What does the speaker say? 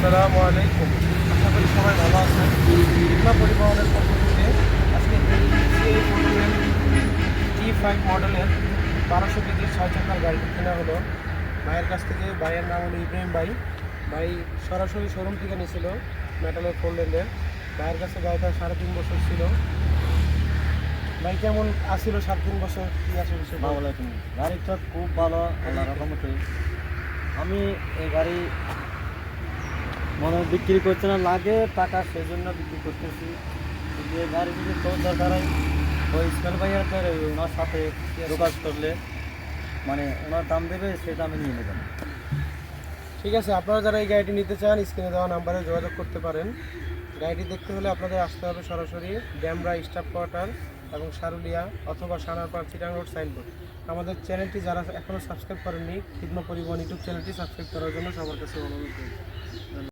আসসালামু আলাইকুম। আশা করি সবাই ভালো আছেন। বিমা পরিবহনের পক্ষ থেকে আজকে টি ফাইভ মডেলের বারোশো কেজির ছয় চাকার গাড়িটি কেনা হলো। ভাইয়ের কাছ থেকে ভাইয়ের নাম হলো ইব্রাহিম ভাই। ভাই সরাসরি শোরুম থেকে নিয়েছিল মেটালের ফোল্ডেন্ডের ভাইয়ের কাছে গাড়িটা সাড়ে তিন বছর ছিল। ভাই কেমন আসছিল সাত তিন বছর কি আসলে আসসালামু গাড়িটা খুব ভালো আল্লাহ রকমতে আমি এই গাড়ি মনে বিক্রি করছে না লাগে টাকা সেই জন্য বিক্রি করতেছি। যে গাড়ি যদি তোর দরকার হয়, ওই ইসমাইল ভাইয়ার ওনার সাথে যোগাযোগ করলে মানে ওনার দাম দেবে সেই দামে নিয়ে নেবেন ঠিক আছে, আপনারা যারা এই গাড়িটি নিতে চান, স্ক্রিনে দেওয়া নাম্বারে যোগাযোগ করতে পারেন। গাড়িটি দেখতে হলে আপনাদের আসতে হবে সরাসরি ড্যামরা স্টাফ কোয়ার্টার এবং সারুলিয়া অথবা সানারপাড় চিটাং রোড সাইনবোর্ড। আমাদের চ্যানেলটি যারা এখনও সাবস্ক্রাইব করেননি খিদমা পরিবহন ইউটিউব চ্যানেলটি সাবস্ক্রাইব করার জন্য সবার কাছে অনুরোধ করি